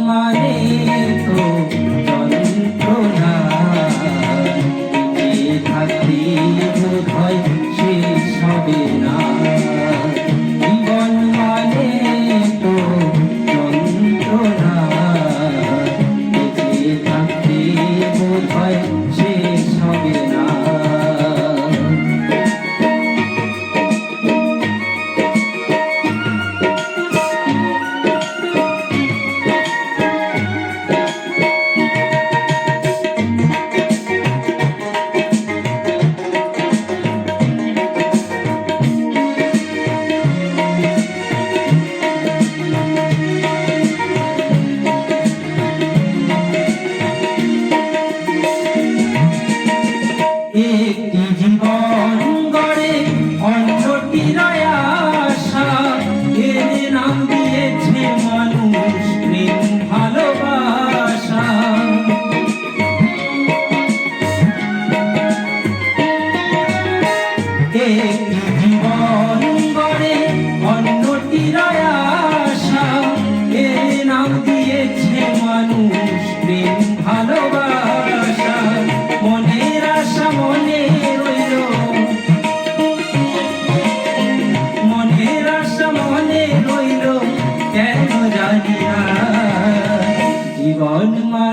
আমারে তো যন্ত্রণা। থাকতে ভয় সে সবে না। জীবন মানে তো যন্ত্রণা। থাকতে ভয় Jumat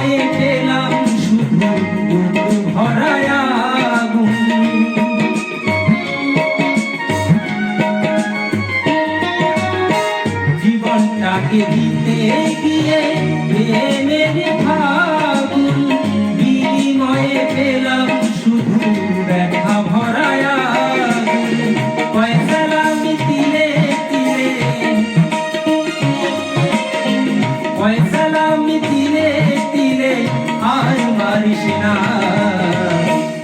হয়ে গেলাম শুধু ভরায়া জীবনটাকে দিতে গিয়ে কৃষ্ণা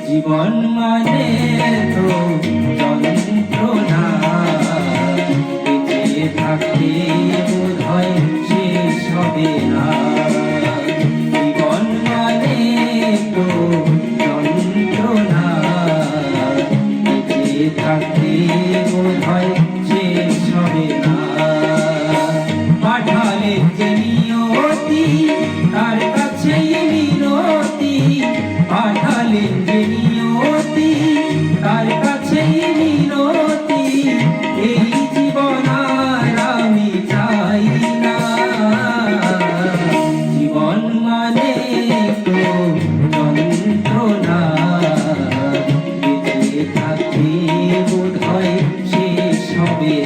জীবন মানে তো